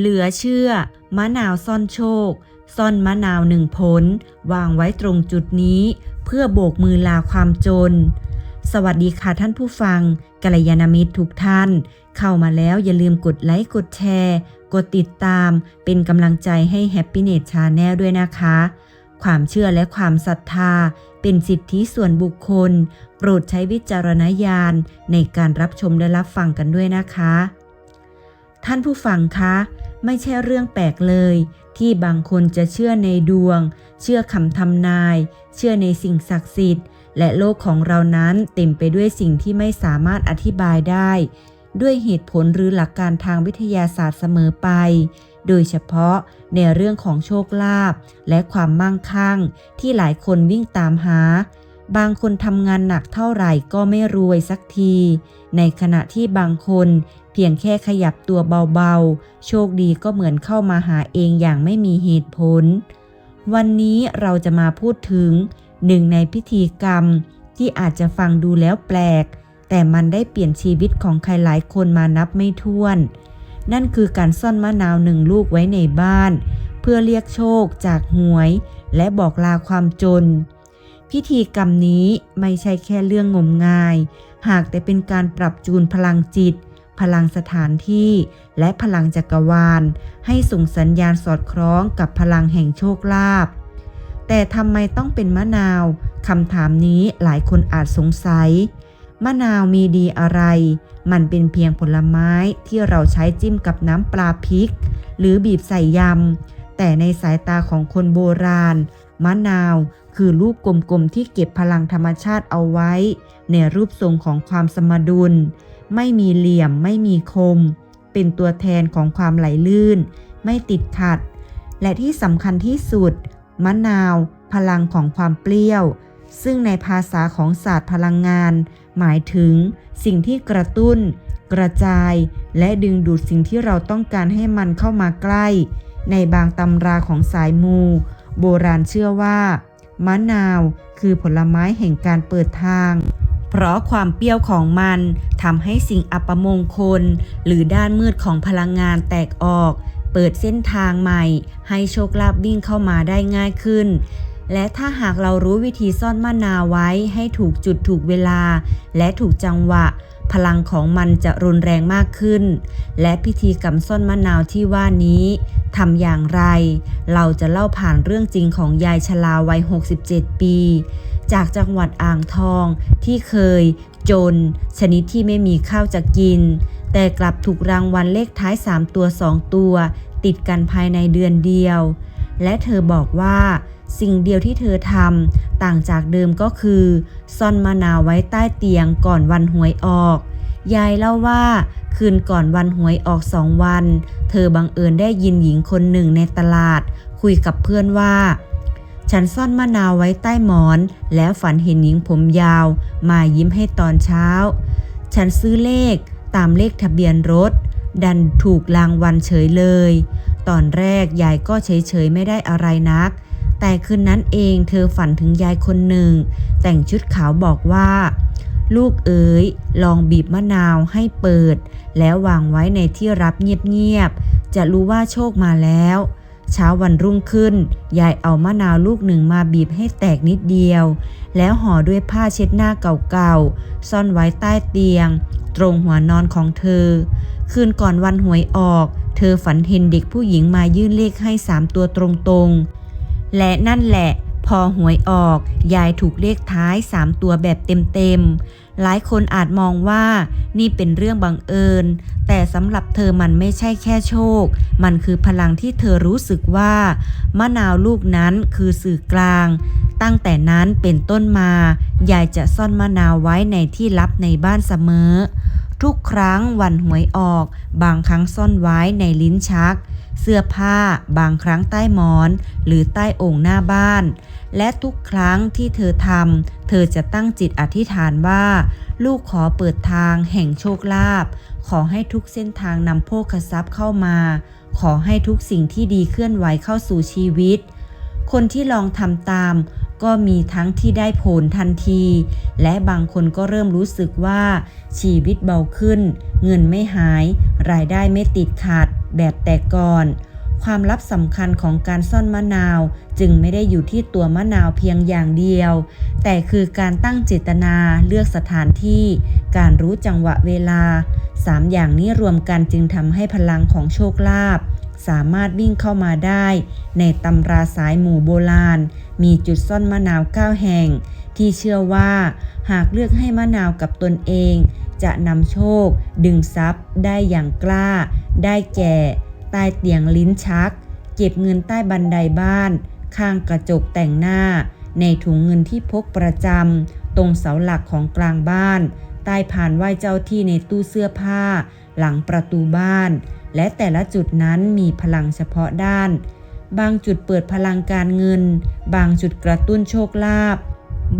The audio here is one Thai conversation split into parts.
เหลือเชื่อ มะนาวซ่อนโชค ซ่อนมะนาวหนึ่งผล วางไว้ตรงจุดนี้ เพื่อโบกมือลาความจน สวัสดีค่ะท่านผู้ฟังกัลยาณมิตรทุกท่าน เข้ามาแล้วอย่าลืมกดไลค์กดแชร์ กดติดตาม เป็นกำลังใจให้ Happiness Channel ด้วยนะคะ ความเชื่อและความศรัทธา เป็นสิทธิส่วนบุคคล โปรดใช้วิจารณญาณในการรับชมและรับฟังกันด้วยนะคะท่านผู้ฟังคะ ไม่ใช่เรื่องแปลกเลย ที่บางคนจะเชื่อในดวง เชื่อคำทำนาย เชื่อในสิ่งศักดิ์สิทธิ์ และโลกของเรานั้นเต็มไปด้วยสิ่งที่ไม่สามารถอธิบายได้ ด้วยเหตุผลหรือหลักการทางวิทยาศาสตร์เสมอไป โดยเฉพาะในเรื่องของโชคลาภและความมั่งคั่ง ที่หลายคนวิ่งตามหา บางคนทำงานหนักเท่าไหร่ก็ไม่รวยสักที ในขณะที่บางคนเพียงแค่ขยับตัวเบาๆ โชคดีก็เหมือนเข้ามาหาเองอย่างไม่มีเหตุผล วันนี้เราจะมาพูดถึงหนึ่งในพิธีกรรมที่อาจจะฟังดูแล้วแปลก แต่มันได้เปลี่ยนชีวิตของใครหลายคนมานับไม่ถ้วน นั่นคือการซ่อนมะนาวหนึ่งลูกไว้ในบ้าน เพื่อเรียกโชคจากหวย และบอกลาความจน พิธีกรรมนี้ไม่ใช่แค่เรื่องงมงาย หากแต่เป็นการปรับจูนพลังจิต พลังสถานที่ และพลังจักรวาล ให้ส่งสัญญาณสอดคล้องกับพลังแห่งโชคลาภ แต่ทำไมต้องเป็นมะนาวคำถามนี้หลายคนอาจสงสัย มะนาวมีดีอะไร มันเป็นเพียงผลไม้ที่เราใช้จิ้มกับน้ำปลาพริก หรือบีบใส่ยำแต่ในสายตาของคนโบราณ มะนาว คือลูกกลมๆที่เก็บพลังธรรมชาติเอาไว้ ในรูปทรงของความสมดุล ไม่มีเหลี่ยม ไม่มีคม เป็นตัวแทนของความไหลลื่น ไม่ติดขัด และที่สำคัญที่สุด มะนาว พลังของความเปรี้ยว ซึ่งในภาษาของศาสตร์พลังงาน หมายถึง สิ่งที่กระตุ้น กระจาย และดึงดูดสิ่งที่เราต้องการให้มันเข้ามาใกล้ ในบางตำราของสายมู โบราณเชื่อว่า มะนาว คือผลไม้แห่งการเปิดทาง เพราะความเปรี้ยวของมันทำให้สิ่งอัปมงคล หรือด้านมืดของพลังงานแตกออก เปิดเส้นทางใหม่ ให้โชคลาภวิ่งเข้ามาได้ง่ายขึ้น และถ้าหากเรารู้วิธีซ่อนมะนาวไว้ให้ถูกจุดถูกเวลา และถูกจังหวะ พลังของมันจะรุนแรงมากขึ้น และพิธีกรรมซ่อนมะนาวที่ว่านี้ทำอย่างไร เราจะเล่าผ่านเรื่องจริงของยายชลาวัย 67 ปี จากจังหวัดอ่างทองที่เคย จน ชนิดที่ไม่มีข้าวจะกิน แต่กลับถูกรางวัลเลขท้าย 3 ตัว 2 ตัว ติดกันภายในเดือนเดียว และเธอบอกว่า สิ่งเดียวที่เธอทำต่างจากเดิมก็คือ ซ่อนมะนาวไว้ใต้เตียงก่อนวันหวยออก ยายเล่าว่าคืนก่อนวันหวยออกสองวัน เธอบังเอิญได้ยินหญิงคนหนึ่งในตลาด คุยกับเพื่อนว่า ฉันซ่อนมะนาวไว้ใต้หมอน แล้วฝันเห็นหญิงผมยาว มายิ้มให้ตอนเช้า ฉันซื้อเลขตามเลขทะเบียนรถ ดันถูกรางวัลเฉยเลย ตอนแรกยายก็เฉยๆไม่ได้อะไรนัก แต่คืนนั้นเองเธอฝันถึงยายคนหนึ่ง แต่งชุดขาวบอกว่า ลูกเอ๋ยลองบีบมะนาวให้เปิด แล้ววางไว้ในที่รับเงียบๆจะรู้ว่าโชคมาแล้ว เช้าวันรุ่งขึ้น ยายเอามะนาวลูกหนึ่งมาบีบให้แตกนิดเดียว แล้วห่อด้วยผ้าเช็ดหน้าเก่าๆซ่อนไว้ใต้เตียง ตรงหัวนอนของเธอ คืนก่อนวันหวยออก เธอฝันเห็นเด็กผู้หญิงมายื่นเลขให้สามตัวตรงๆ และนั่นแหละ พอหวยออก ยายถูกเลขท้าย3ตัวแบบเต็มๆ หลายคนอาจมองว่านี่เป็นเรื่องบังเอิญ แต่สำหรับเธอมันไม่ใช่แค่โชค มันคือพลังที่เธอรู้สึกว่ามะนาวลูกนั้นคือสื่อกลางตั้งแต่นั้นเป็นต้นมา ยายจะซ่อนมะนาวไว้ในที่ลับในบ้านเสมอ ทุกครั้งวันหวยออก บางครั้งซ่อนไว้ในลิ้นชัก เสื้อผ้า บางครั้งใต้หมอน หรือใต้โอ่งหน้าบ้าน และทุกครั้งที่เธอทำเธอจะตั้งจิตอธิษฐานว่า ลูกขอเปิดทางแห่งโชคลาภขอให้ทุกเส้นทางนำโภคทรัพย์เข้ามา ขอให้ทุกสิ่งที่ดีเคลื่อนไหวเข้าสู่ชีวิต คนที่ลองทำตาม ก็มีทั้งที่ได้ผลทันที และบางคนก็เริ่มรู้สึกว่า ชีวิตเบาขึ้น เงินไม่หาย รายได้ไม่ติดขัดแบบแต่ก่อน ความลับสำคัญของการซ่อนมะนาว จึงไม่ได้อยู่ที่ตัวมะนาวเพียงอย่างเดียว แต่คือการตั้งเจตนาเลือกสถานที่ การรู้จังหวะเวลาสามอย่างนี้รวมกันจึงทำให้พลังของโชคลาภสามารถวิ่งเข้ามาได้ ในตำราสายหมู่โบราณ มีจุดซ่อนมะนาวเก้าแห่ง ที่เชื่อว่า หากเลือกให้มะนาวกับตนเอง จะนำโชค ดึงทรัพย์ ได้อย่างกล้า ได้แก่ ใต้เตียงลิ้นชัก เก็บเงินใต้บันไดบ้าน ข้างกระจกแต่งหน้า ในถุงเงินที่พกประจำตรงเสาหลักของกลางบ้าน ใต้ผ่านไหว้เจ้าที่ในตู้เสื้อผ้า หลังประตูบ้าน และแต่ละจุดนั้นมีพลังเฉพาะด้าน บางจุดเปิดพลังการเงิน บางจุดกระตุ้นโชคลาภ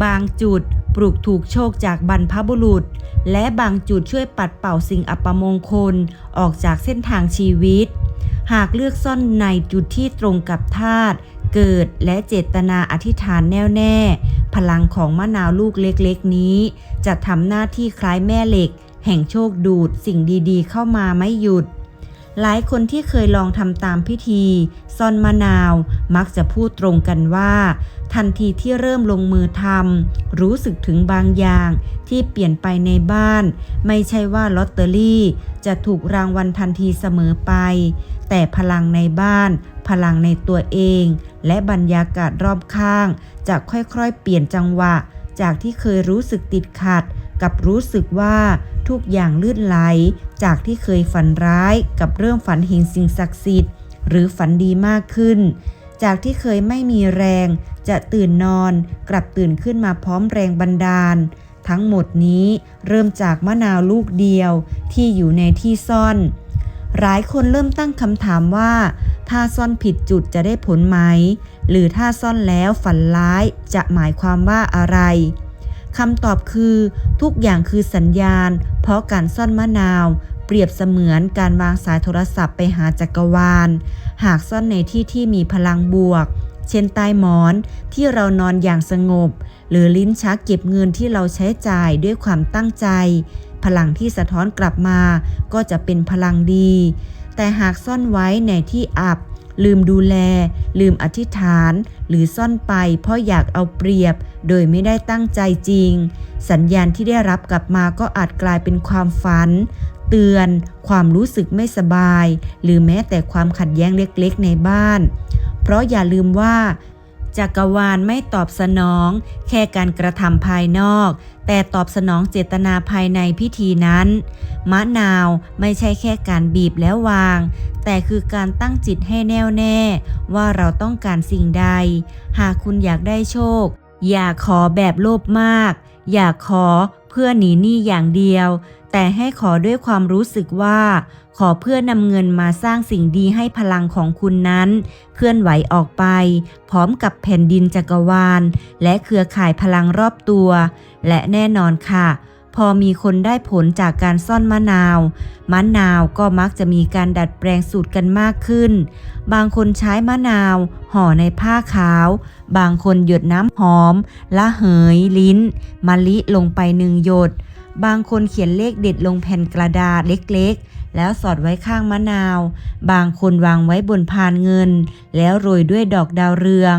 บางจุดปลุกถูกโชคจากบรรพบุรุษ และบางจุดช่วยปัดเป่าสิ่งอัปมงคลออกจากเส้นทางชีวิต หากเลือกซ่อนในจุดที่ตรงกับธาตุเกิดและเจตนาอธิษฐานแน่วแน่ พลังของมะนาวลูกเล็กๆ นี้ จะทำหน้าที่คล้ายแม่เหล็ก แห่งโชคดูดสิ่งดีๆ เข้ามาไม่หยุด หลายคนที่เคยลองทำตามพิธีซ่อนมะนาว มักจะพูดตรงกันว่า ทันทีที่เริ่มลงมือทำรู้สึกถึงบางอย่าง ที่เปลี่ยนไปในบ้าน ไม่ใช่ว่าลอตเตอรี่ จะถูกรางวัลทันทีเสมอไป แต่พลังในบ้าน พลังในตัวเอง และบรรยากาศรอบข้าง จะค่อยๆ เปลี่ยนจังหวะ จากที่เคยรู้สึกติดขัด กับรู้สึกว่าทุกอย่างลื่นไหล จากที่เคยฝันร้ายกับเริ่มฝันเห็นสิ่งศักดิ์สิทธิ์ หรือฝันดีมากขึ้น จากที่เคยไม่มีแรง จะตื่นนอนกลับตื่นขึ้นมาพร้อมแรงบันดาล ทั้งหมดนี้เริ่มจากมะนาวลูกเดียวที่อยู่ในที่ซ่อน หลายคนเริ่มตั้งคำถามว่า ถ้าซ่อนผิดจุดจะได้ผลไหม หรือถ้าซ่อนแล้วฝันร้ายจะหมายความว่าอะไร คำตอบคือทุกอย่างคือสัญญาณ เพราะการซ่อนมะนาว เปรียบเสมือนการวางสายโทรศัพท์ไปหาจักรวาล หากซ่อนในที่ที่มีพลังบวก เช่นใต้หมอนที่เรานอนอย่างสงบ หรือลิ้นชักเก็บเงินที่เราใช้จ่ายด้วยความตั้งใจ พลังที่สะท้อนกลับมาก็จะเป็นพลังดี แต่หากซ่อนไว้ในที่อับ ลืมดูแล ลืมอธิษฐาน หรือซ่อนไปเพราะอยากเอาเปรียบ โดยไม่ได้ตั้งใจจริง สัญญาณที่ได้รับกลับมาก็อาจกลายเป็นความฝัน เตือน ความรู้สึกไม่สบาย หรือแม้แต่ความขัดแย้งเล็กๆในบ้าน เพราะอย่าลืมว่า จักรวาลไม่ตอบสนอง แค่การกระทำภายนอก แต่ตอบสนองเจตนาภายในพิธีนั้น มะนาวไม่ใช่แค่การบีบแล้ววาง แต่คือการตั้งจิตให้แน่วแน่ ว่าเราต้องการสิ่งใด หากคุณอยากได้โชค อย่าขอแบบโลภมาก อย่าขอเพื่อหนีหนี้อย่างเดียว แต่ให้ขอด้วยความรู้สึกว่า ขอเพื่อนำเงินมาสร้างสิ่งดีให้พลังของคุณนั้น เคลื่อนไหวออกไป พร้อมกับแผ่นดินจักรวาล และเครือข่ายพลังรอบตัว และแน่นอนค่ะ พอมีคนได้ผลจากการซ่อนมะนาว มะนาวก็มักจะมีการดัดแปลงสูตรกันมากขึ้น บางคนใช้มะนาว ห่อในผ้าขาว บางคนหยดน้ำหอม ละเหยลิ้นมะลิลงไปหนึ่งหยด บางคนเขียนเลขเด็ดลงแผ่นกระดาษเล็กๆ แล้วสอดไว้ข้างมะนาว บางคนวางไว้บนพานเงิน แล้วโรยด้วยดอกดาวเรือง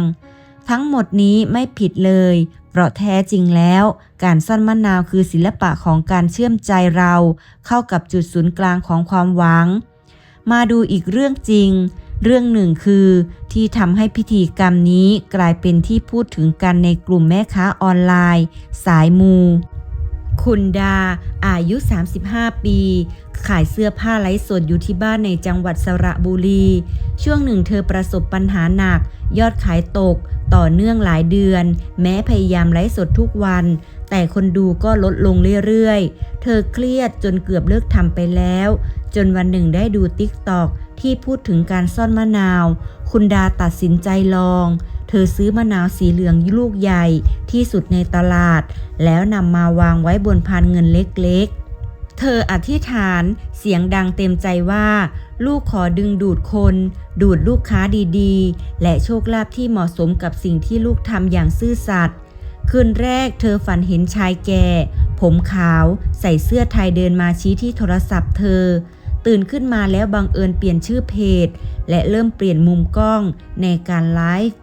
ทั้งหมดนี้ไม่ผิดเลย เพราะแท้จริงแล้ว การซ่อนมะนาวคือศิลปะของการเชื่อมใจเรา เข้ากับจุดศูนย์กลางของความหวัง มาดูอีกเรื่องจริง เรื่องหนึ่งคือที่ทำให้พิธีกรรมนี้กลายเป็นที่พูดถึงกันในกลุ่มแม่ค้าออนไลน์ สายมู คุณดา อายุ 35 ปี ขายเสื้อผ้าไลฟ์สดอยู่ที่บ้านในจังหวัดสระบุรี ช่วงหนึ่งเธอประสบปัญหาหนัก ยอดขายตก ต่อเนื่องหลายเดือน แม้พยายามไลฟ์สดทุกวัน แต่คนดูก็ลดลงเรื่อยๆ เธอเครียดจนเกือบเลิกทำไปแล้ว จนวันหนึ่งได้ดูติ๊กตอกที่พูดถึงการซ่อนมะนาว คุณดาตัดสินใจลอง เธอซื้อมะนาวสีเหลืองลูกใหญ่ที่สุดในตลาด แล้วนำมาวางไว้บนพานเงินเล็กๆ เธออธิษฐานเสียงดังเต็มใจว่า ลูกขอดึงดูดคน ดูดลูกค้าดีๆ และโชคลาภที่เหมาะสมกับสิ่งที่ลูกทำอย่างซื่อสัตย์คืนแรกเธอฝันเห็นชายแก่ ผมขาวใส่เสื้อไทยเดินมาชี้ที่โทรศัพท์เธอ ตื่นขึ้นมาแล้วบังเอิญเปลี่ยนชื่อเพจ และเริ่มเปลี่ยนมุมกล้องในการไลฟ์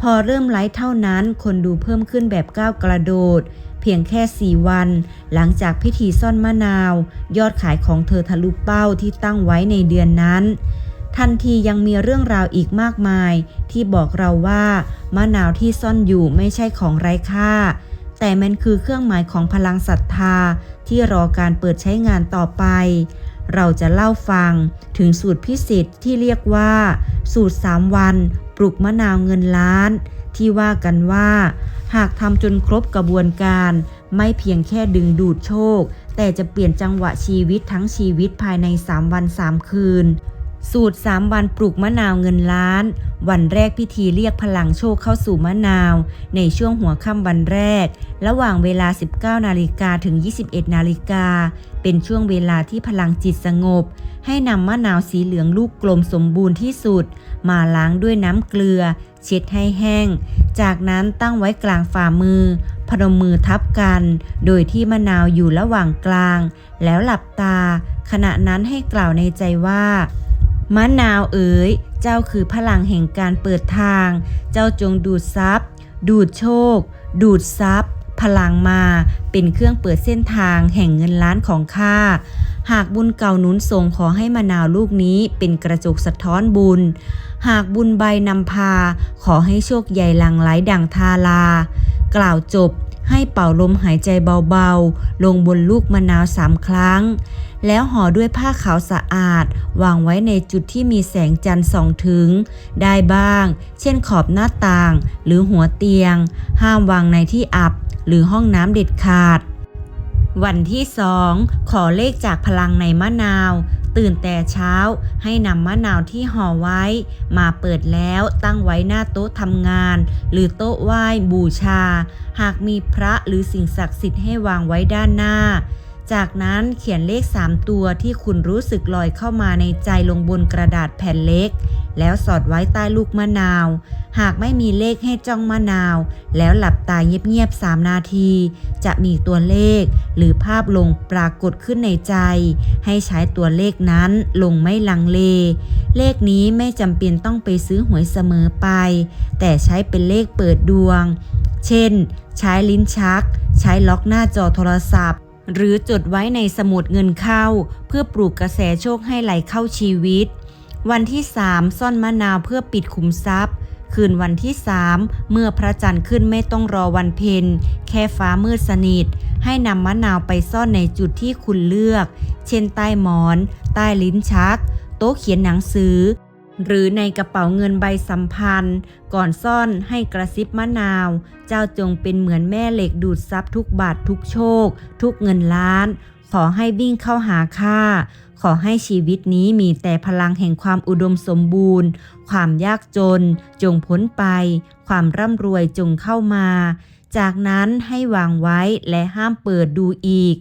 พอเริ่มไลฟ์เท่านั้นคนดูเพิ่มขึ้นแบบก้าวกระโดด เพียงแค่ 4 วัน หลังจากพิธีซ่อนมะนาว ยอดขายของเธอทะลุเป้าที่ตั้งไว้ในเดือนนั้น ทันทียังมีเรื่องราวอีกมากมาย ที่บอกเราว่ามะนาวที่ซ่อนอยู่ไม่ใช่ของไร้ค่า แต่มันคือเครื่องหมายของพลังศรัทธาที่รอการเปิดใช้งานต่อไป เราจะเล่าฟังถึงสูตรพิเศษที่เรียกว่า สูตร 3 วัน ปลูกมะนาวเงินล้าน ที่ว่ากันว่า หากทำจนครบกระบวนการ ไม่เพียงแค่ดึงดูดโชค แต่จะเปลี่ยนจังหวะชีวิตทั้งชีวิตภายใน 3 วัน 3 คืน สูตร 3 วันปลูกมะนาวเงินล้าน วันแรกพิธีเรียกพลังโชคเข้าสู่มะนาว ในช่วงหัวค่ำวันแรก ระหว่างเวลา 19 นาฬิกาถึง 21 นาฬิกา เป็นช่วงเวลาที่พลังจิตสงบ ให้นำมะนาวสีเหลืองลูกกลมสมบูรณ์ที่สุด มาล้างด้วยน้ำเกลือ เช็ดให้แห้ง จากนั้นตั้งไว้กลางฝ่ามือ พนมมือทับกัน โดยที่มะนาวอยู่ระหว่างกลาง แล้วหลับตา ขณะนั้นให้กล่าวในใจว่า มะนาวเอ๋ย เจ้าคือพลังแห่งการเปิดทาง เจ้าจงดูดซับดูดโชค ดูดซับพลังมาเป็นเครื่องเปิดเส้นทางแห่งเงินล้านของข้าหากบุญเก่าหนุนส่งขอให้มะนาวลูกนี้เป็นกระจกสะท้อนบุญ หากบุญใบนำพา ขอให้โชคใหญ่หลังไหลดังทาลากล่าวจบ ให้เป่าลมหายใจเบาๆ ลงบนลูกมะนาวสามครั้ง แล้วห่อด้วยผ้าขาวสะอาด วางไว้ในจุดที่มีแสงจันทร์ส่องถึง ได้บ้าง เช่นขอบหน้าต่าง หรือหัวเตียง ห้ามวางในที่อับ หรือห้องน้ำเด็ดขาดวันที่สองขอเลขจากพลังในมะนาว ตื่นแต่เช้าให้นำมะนาวที่ห่อไว้ มาเปิดแล้วตั้งไว้หน้าโต๊ะทำงาน หรือโต๊ะไหว้บูชา หากมีพระหรือสิ่งศักดิ์สิทธิ์ให้วางไว้ด้านหน้า จากนั้นเขียนเลข 3 ตัวที่คุณรู้สึกลอยเข้ามาในใจลงบนกระดาษแผ่นเล็ก แล้วสอดไว้ใต้ลูกมะนาว หากไม่มีเลขให้จ้องมะนาว แล้วหลับตาเงียบๆ3นาที จะมีตัวเลข หรือภาพลงปรากฏขึ้นในใจ ให้ใช้ตัวเลขนั้นลงไม่ลังเล เลขนี้ไม่จำเป็นต้องไปซื้อหวยเสมอไป แต่ใช้เป็นเลขเปิดดวง เช่น ใช้ลิ้นชัก ใช้ล็อกหน้าจอโทรศัพท์ หรือจดไว้ในสมุดเงินเข้า เพื่อปลูกกระแสโชคให้ไหลเข้าชีวิต วันที่ 3 ซ่อนมะนาวเพื่อปิดขุมทรัพย์ คืนวันที่ 3 เมื่อพระจันทร์ขึ้นไม่ต้องรอวันเพ็ญแค่ฟ้ามืดสนิท ให้นำมะนาวไปซ่อนในจุดที่คุณเลือก เช่นใต้หมอน ใต้ลิ้นชัก โต๊ะเขียนหนังสือ หรือในกระเป๋าเงินใบสัมพันธ์ ก่อนซ่อนให้กระซิบมะนาว เจ้าจงเป็นเหมือนแม่เหล็กดูดซับทุกบาททุกโชค ทุกเงินล้าน ขอให้วิ่งเข้าหาข้าขอให้ชีวิตนี้มีแต่พลังแห่งความอุดมสมบูรณ์ ความยากจน จงพ้นไป ความร่ำรวยจงเข้ามา จากนั้นให้วางไว้และห้ามเปิดดูอีก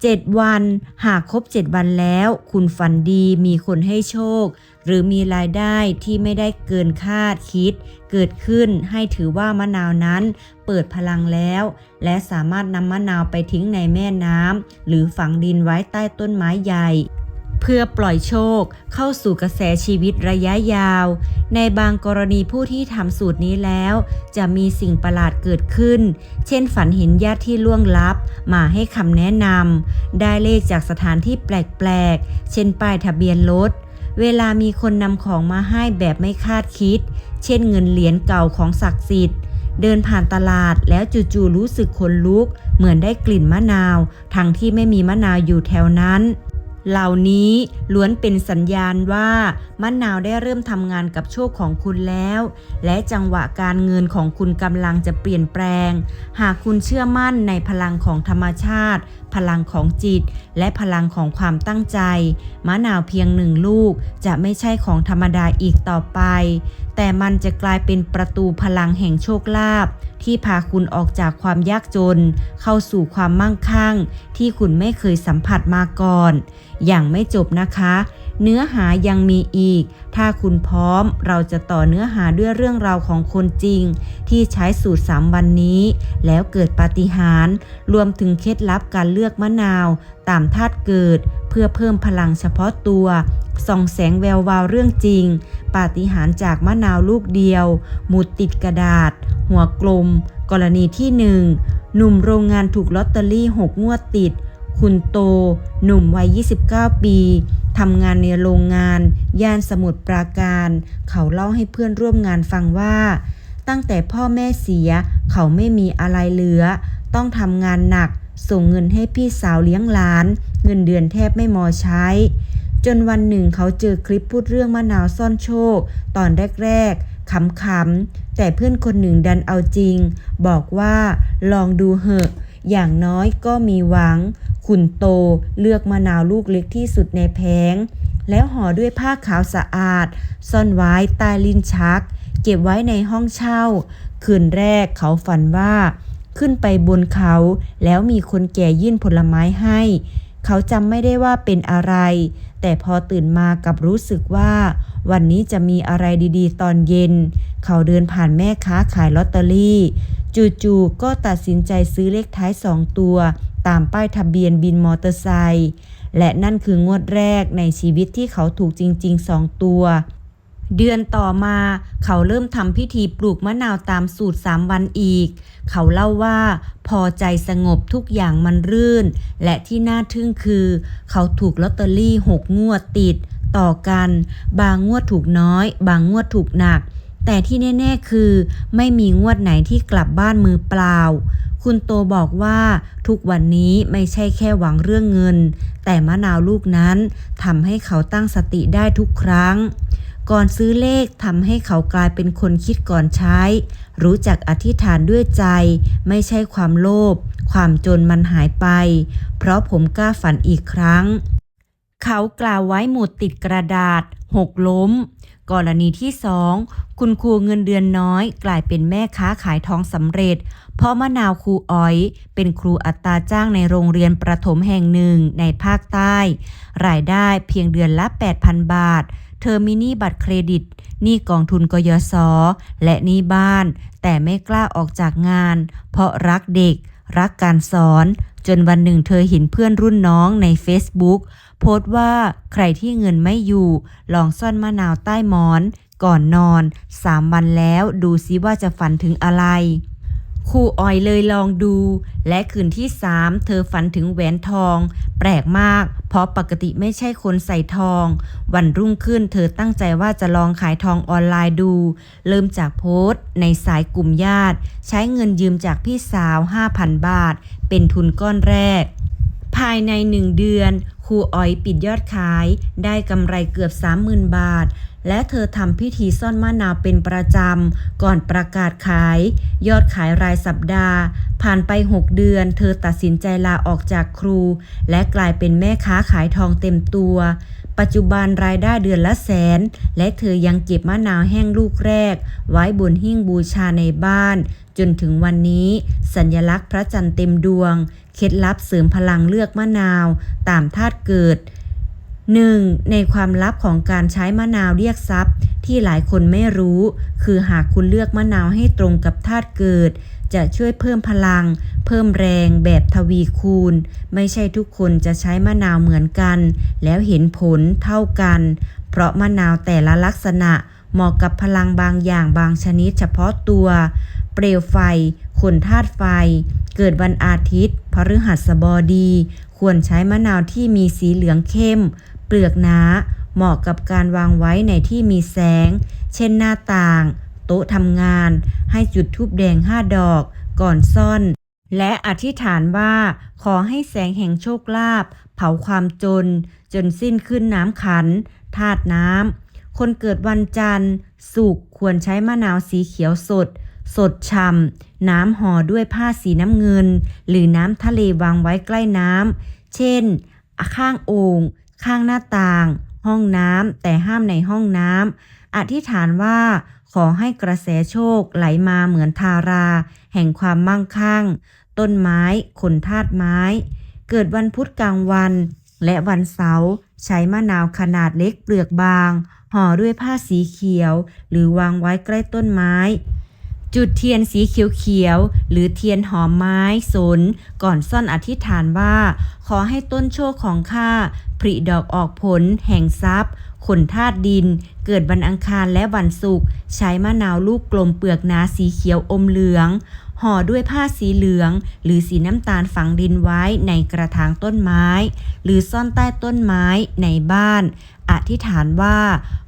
7วัน หากครบ 7 วันแล้ว คุณฝันดีมีคนให้โชค หรือมีรายได้ที่ไม่ได้เกินคาดคิด เกิดขึ้นให้ถือว่ามะนาวนั้นเปิดพลังแล้ว และสามารถนำมะนาวไปทิ้งในแม่น้ำหรือฝังดินไว้ใต้ต้นไม้ใหญ่ เพื่อปล่อยโชคเข้าสู่กระแสชีวิตระยะยาว ในบางกรณีผู้ที่ทำสูตรนี้แล้ว จะมีสิ่งประหลาดเกิดขึ้น เช่นฝันเห็นญาติที่ล่วงลับ มาให้คำแนะนำได้เลขจากสถานที่แปลกๆ เช่นป้ายทะเบียนรถ เวลามีคนนำของมาให้แบบไม่คาดคิด เช่นเงินเหรียญเก่าของศักดิ์สิทธิ์ เดินผ่านตลาดแล้วจู่ๆรู้สึกขนลุก เหมือนได้กลิ่นมะนาว ทั้งที่ไม่มีมะนาวอยู่แถวนั้น เหล่านี้ล้วนเป็นสัญญาณว่ามะนาวได้เริ่มทำงานกับโชคของคุณแล้ว และจังหวะการเงินของคุณกำลังจะเปลี่ยนแปลง หากคุณเชื่อมั่นในพลังของธรรมชาติ พลังของจิต และพลังของความตั้งใจ มะนาวเพียงหนึ่งลูกจะไม่ใช่ของธรรมดาอีกต่อไป แต่มันจะกลายเป็นประตูพลังแห่งโชคลาภที่พาคุณออกจากความยากจน เข้าสู่ความมั่งคั่ง ที่คุณไม่เคยสัมผัสมาก่อน อย่างไม่จบนะคะ เนื้อหายังมีอีก ถ้าคุณพร้อมเราจะต่อเนื้อหาด้วยเรื่องราวของคนจริง ที่ใช้สูตร 3 วันนี้ แล้วเกิดปาฏิหาริย์รวมถึงเคล็ดลับการเลือกมะนาว ตามธาตุเกิด เพื่อเพิ่มพลังเฉพาะตัวส่องแสงแวววาวเรื่องจริง ปาฏิหาริย์จากมะนาวลูกเดียว หมุดติดกระดาษ หัวกลม กรณีที่หนึ่งหนุ่มโรงงานถูกลอตเตอรี่ 6 งวดติด คุณโต หนุ่มวัย 29 ปีทำงานในโรงงาน ย่านสมุทรปราการ เขาเล่าให้เพื่อนร่วมงานฟังว่า ตั้งแต่พ่อแม่เสีย เขาไม่มีอะไรเหลือ ต้องทำงานหนัก ส่งเงินให้พี่สาวเลี้ยงหลาน เงินเดือนแทบไม่มอใช้ จนวันหนึ่งเขาเจอคลิปพูดเรื่องมะนาวซ่อนโชค ตอนแรกๆขำๆแต่เพื่อนคนหนึ่งดันเอาจริง บอกว่าลองดูเหอะ อย่างน้อยก็มีหวังคุณโตเลือกมะนาวลูกเล็กที่สุดในแผงแล้วห่อด้วยผ้าขาวสะอาด ซ่อนไว้ใต้ลิ้นชัก เก็บไว้ในห้องเช่า คืนแรกเขาฝันว่า ขึ้นไปบนเขา แล้วมีคนแก่ยื่นผลไม้ให้ เขาจำไม่ได้ว่าเป็นอะไร แต่พอตื่นมากับรู้สึกว่า วันนี้จะมีอะไรดีๆ ตอนเย็น เขาเดินผ่านแม่ค้าขายลอตเตอรี่ จู่ๆก็ตัดสินใจซื้อเลขท้ายสองตัว ตามป้ายทะเบียนบินมอเตอร์ไซค์และนั่นคืองวดแรกในชีวิตที่เขาถูกจริงๆสองตัว เดือนต่อมาเขาเริ่มทำพิธีปลูกมะนาวตามสูตร3วันอีก เขาเล่าว่าพอใจสงบทุกอย่างมันรื่น และที่น่าทึ่งคือ เขาถูกลอตเตอรี่6งวดติด ต่อกัน บางงวดถูกน้อย บางงวดถูกหนัก แต่ที่แน่ๆคือ ไม่มีงวดไหนที่กลับบ้านมือเปล่า คุณโตบอกว่า ทุกวันนี้ไม่ใช่แค่หวังเรื่องเงิน แต่มะนาวลูกนั้นทำให้เขาตั้งสติได้ทุกครั้งก่อนซื้อเลขทำให้เขากลายเป็นคนคิดก่อนใช้ รู้จักอธิษฐานด้วยใจ ไม่ใช่ความโลภความจนมันหายไป เพราะผมกล้าฝันอีกครั้ง เขากล่าวไว้หมุดติดกระดาษ หกล้ม กรณีที่สองคุณครูเงินเดือนน้อย กลายเป็นแม่ค้าขายทองสำเร็จ เพราะมะนาวครูอ้อย เป็นครูอัตราจ้างในโรงเรียนประถมแห่งหนึ่งในภาคใต้ รายได้เพียงเดือนละ 8,000 บาท เธอมีหนี้บัตรเครดิตหนี้กองทุนกยศและหนี้บ้าน แต่ไม่กล้าออกจากงาน เพราะรักเด็ก รักการสอน จนวันหนึ่งเธอเห็นเพื่อนรุ่นน้องใน Facebook โพสต์ว่าใครที่เงินไม่อยู่ ลองซ่อนมะนาวใต้หมอน ก่อนนอน3วันแล้วดูซิว่าจะฝันถึงอะไรครูออยเลยลองดู และคืนที่3เธอฝันถึงแหวนทอง แปลกมาก เพราะปกติไม่ใช่คนใส่ทอง วันรุ่งขึ้นเธอตั้งใจว่าจะลองขายทองออนไลน์ดู เริ่มจากโพสต์ ในสายกลุ่มญาติ ใช้เงินยืมจากพี่สาว 5,000 บาท เป็นทุนก้อนแรก ภายในหนึ่งเดือน รูอ๋อยปิดยอดขาย ได้กำไรเกือบ 30,000 บาท และเธอทำพิธีซ่อนมะนาวเป็นประจำ ก่อนประกาศขาย ยอดขายรายสัปดาห์ ผ่านไป 6 เดือน เธอตัดสินใจลาออกจากครู และกลายเป็นแม่ค้าขายทองเต็มตัว ปัจจุบันรายได้เดือนละแสน และเธอยังเก็บมะนาวแห้งลูกแรก ไว้บนหิ้งบูชาในบ้าน จนถึงวันนี้ สัญลักษณ์พระจันทร์เต็มดวง เคล็ดลับเสริมพลังเลือกมะนาว ตามธาตุเกิด 1. ในความลับของการใช้มะนาวเรียกทรัพย์ ที่หลายคนไม่รู้ คือหากคุณเลือกมะนาวให้ตรงกับธาตุเกิด จะช่วยเพิ่มพลัง เพิ่มแรงแบบทวีคูณ ไม่ใช่ทุกคนจะใช้มะนาวเหมือนกัน แล้วเห็นผลเท่ากัน เพราะมะนาวแต่ละลักษณะเหมาะกับพลังบางอย่างบางชนิดเฉพาะตัว เปลวไฟ คนธาตุไฟ เกิดวันอาทิตย์ พฤหัสบดี ควรใช้มะนาวที่มีสีเหลืองเข้ม เปลือกหนา เหมาะกับการวางไว้ในที่มีแสง เช่นหน้าต่าง โต๊ะทำงาน ให้จุดทูบแดงห้าดอก ก่อนซ่อน และอธิษฐานว่า ขอให้แสงแห่งโชคลาภเผาความจน จนสิ้นขึ้นน้ำขันธาตุน้ำคนเกิดวันจันทร์สุกควรใช้มะนาวสีเขียวสด สดช่ำน้ำห่อด้วยผ้าสีน้ำเงิน หรือน้ำทะเลวางไว้ใกล้น้ำ เช่น ข้างโอ่งข้างหน้าต่าง ห้องน้ำแต่ห้ามในห้องน้ำ อธิษฐานว่าขอให้กระแสโชคไหลมาเหมือนทารา แห่งความมั่งคั่ง ต้นไม้ขนธาตุไม้ เกิดวันพุธกลางวัน และวันเสาร์ใช้มะนาวขนาดเล็กเปลือกบาง ห่อด้วยผ้าสีเขียว หรือวางไว้ใกล้ต้นไม้ จุดเทียนสีเขียวๆ หรือเทียนหอมไม้สน ก่อนซ่อนอธิษฐานว่า ขอให้ต้นโชคของข้าผริดอกออกผล แห่งทรัพย์ ขนธาตุดิน เกิดวันอังคารและวันศุกร์ใช้มะนาวลูกกลมเปลือกหนาสีเขียวอมเหลือง ห่อด้วยผ้าสีเหลือง หรือสีน้ำตาลฝังดินไว้ในกระถางต้นไม้ หรือซ่อนใต้ต้นไม้ในบ้าน อธิษฐานว่า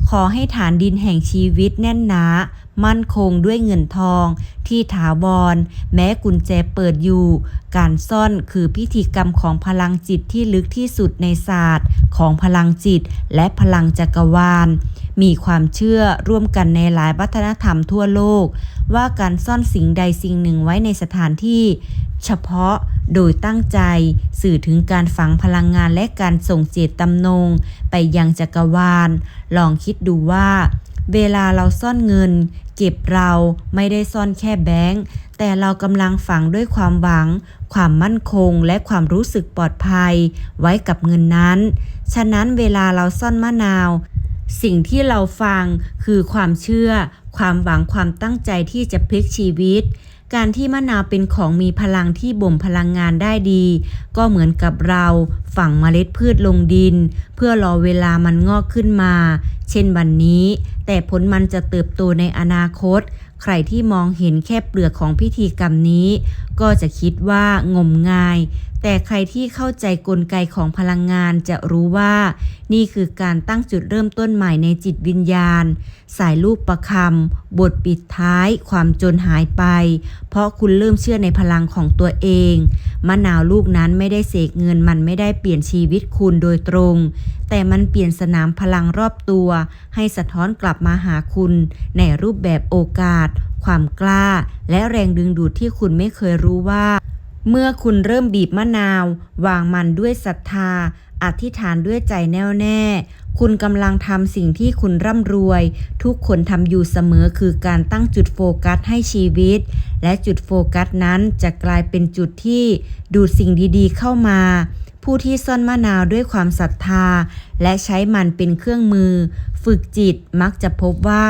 ขอให้ฐานดินแห่งชีวิตแน่นหนา มั่นคงด้วยเงินทอง ที่ถาวร แม้กุญแจเปิดอยู่ การซ่อนคือพิธีกรรมของพลังจิตที่ลึกที่สุดในศาสตร์ ของพลังจิตและพลังจักรวาล มีความเชื่อร่วมกันในหลายวัฒนธรรมทั่วโลก ว่าการซ่อนสิ่งใดสิ่งหนึ่งไว้ในสถานที่เฉพาะโดยตั้งใจสื่อถึงการฝังพลังงานและการส่งเจตจำนง ไปยังจักรวาล ลองคิดดูว่า เวลาเราซ่อนเงิน เก็บเราไม่ได้ซ่อนแค่แบงค์แต่เรากำลังฝังด้วยความหวัง ความมั่นคง และความรู้สึกปลอดภัย ไว้กับเงินนั้น ฉะนั้นเวลาเราซ่อนมะนาว สิ่งที่เราฟังคือความเชื่อ ความหวังความตั้งใจที่จะพลิกชีวิต การที่มะนาวเป็นของมีพลังที่บ่มพลังงานได้ดี ก็เหมือนกับเราฝังเมล็ดพืชลงดิน เพื่อรอเวลามันงอกขึ้นมา เช่นวันนี้ แต่ผลมันจะเติบโตในอนาคต ใครที่มองเห็นแค่เปลือกของพิธีกรรมนี้ ก็จะคิดว่างมงาย แต่ใครที่เข้าใจกลไกของพลังงานจะรู้ว่า นี่คือการตั้งจุดเริ่มต้นใหม่ในจิตวิญญาณ สายลูกประคำบทปิดท้าย ความจนหายไป เพราะคุณเริ่มเชื่อในพลังของตัวเอง มะนาวลูกนั้นไม่ได้เสกเงินมันไม่ได้เปลี่ยนชีวิตคุณโดยตรง แต่มันเปลี่ยนสนามพลังรอบตัว ให้สะท้อนกลับมาหาคุณ ในรูปแบบโอกาส ความกล้า และแรงดึงดูดที่คุณไม่เคยรู้ว่า เมื่อคุณเริ่มบีบมะนาว วางมันด้วยศรัทธา อธิษฐานด้วยใจแน่วแน่ คุณกำลังทำสิ่งที่คุณร่ำรวย ทุกคนทำอยู่เสมอคือการตั้งจุดโฟกัสให้ชีวิต และจุดโฟกัสนั้นจะกลายเป็นจุดที่ดูดสิ่งดีๆ เข้ามา ผู้ที่ซ่อนมะนาวด้วยความศรัทธา และใช้มันเป็นเครื่องมือ ฝึกจิตมักจะพบว่า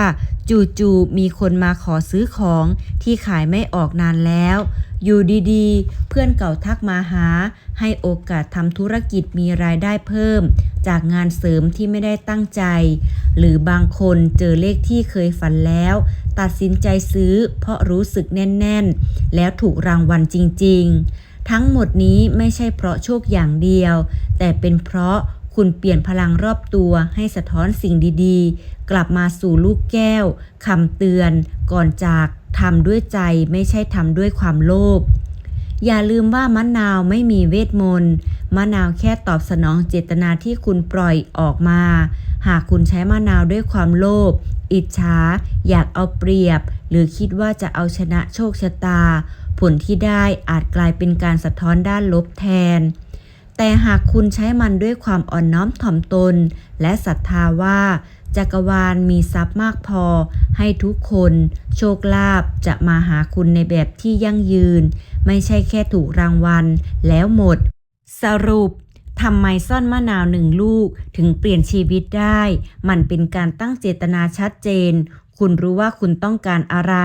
จู่ๆมีคนมาขอซื้อของที่ขายไม่ออกนานแล้ว อยู่ดีๆ เพื่อนเก่าทักมาหา ให้โอกาสทำธุรกิจมีรายได้เพิ่ม จากงานเสริมที่ไม่ได้ตั้งใจ หรือบางคนเจอเลขที่เคยฝันแล้ว ตัดสินใจซื้อเพราะรู้สึกแน่น ๆ แล้วถูกรางวัลจริง ๆ ทั้งหมดนี้ไม่ใช่เพราะโชคอย่างเดียว แต่เป็นเพราะคุณเปลี่ยนพลังรอบตัวให้สะท้อนสิ่งดีๆ กลับมาสู่ลูกแก้วคำเตือน ก่อนจากทำด้วยใจไม่ใช่ทำด้วยความโลภอย่าลืมว่ามะนาวไม่มีเวทมนต์มะนาวแค่ตอบสนองเจตนาที่คุณปล่อยออกมา หากคุณใช้มะนาวด้วยความโลภอิจฉาอยากเอาเปรียบ หรือคิดว่าจะเอาชนะโชคชะตา ผลที่ได้อาจกลายเป็นการสะท้อนด้านลบแทน แต่หากคุณใช้มันด้วยความอ่อนน้อมถ่อมตน และศรัทธาว่า จักรวาลมีทรัพย์มากพอ ให้ทุกคน โชคลาภจะมาหาคุณในแบบที่ยั่งยืน ไม่ใช่แค่ถูกรางวัล แล้วหมด สรุปทำไมซ่อนมะนาวหนึ่งลูกถึงเปลี่ยนชีวิตได้ มันเป็นการตั้งเจตนาชัดเจน คุณรู้ว่าคุณต้องการอะไร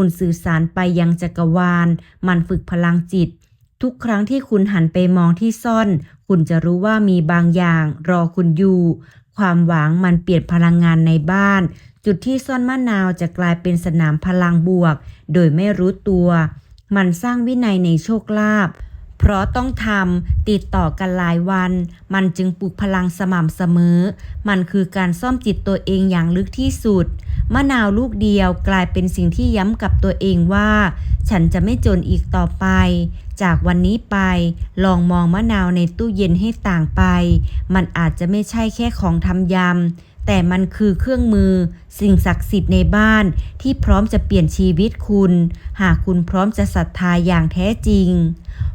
คุณสื่อสารไปยังจักรวาล มันฝึกพลังจิต ทุกครั้งที่คุณหันไปมองที่ซ่อน คุณจะรู้ว่ามีบางอย่างรอคุณอยู่ ความหวังมันเปลี่ยนพลังงานในบ้าน จุดที่ซ่อนมะนาวจะกลายเป็นสนามพลังบวก โดยไม่รู้ตัว มันสร้างวินัยในโชคลาภเพราะต้องทำติดต่อกันหลายวัน มันจึงปลุกพลังสม่ำเสมอ มันคือการซ่อมจิตตัวเองอย่างลึกที่สุด มะนาวลูกเดียวกลายเป็นสิ่งที่ย้ำกับตัวเองว่า ฉันจะไม่จนอีกต่อไป จากวันนี้ไป ลองมองมะนาวในตู้เย็นให้ต่างไป มันอาจจะไม่ใช่แค่ของทำยำ แต่มันคือเครื่องมือ สิ่งศักดิ์สิทธิ์ในบ้านที่พร้อมจะเปลี่ยนชีวิตคุณ หากคุณพร้อมจะศรัทธาอย่างแท้จริง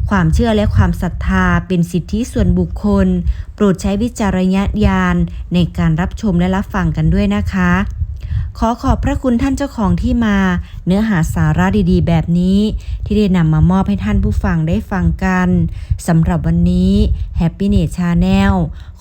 ความเชื่อและความศรัทธาเป็นสิทธิส่วนบุคคล โปรดใช้วิจารณญาณในการรับชมและรับฟังกันด้วยนะคะ ขอขอบพระคุณท่านเจ้าของที่มา เนื้อหาสาระดีๆ แบบนี้ ที่ได้นำมามอบให้ท่านผู้ฟังได้ฟังกันสำหรับวันนี้ Happy n e t Channel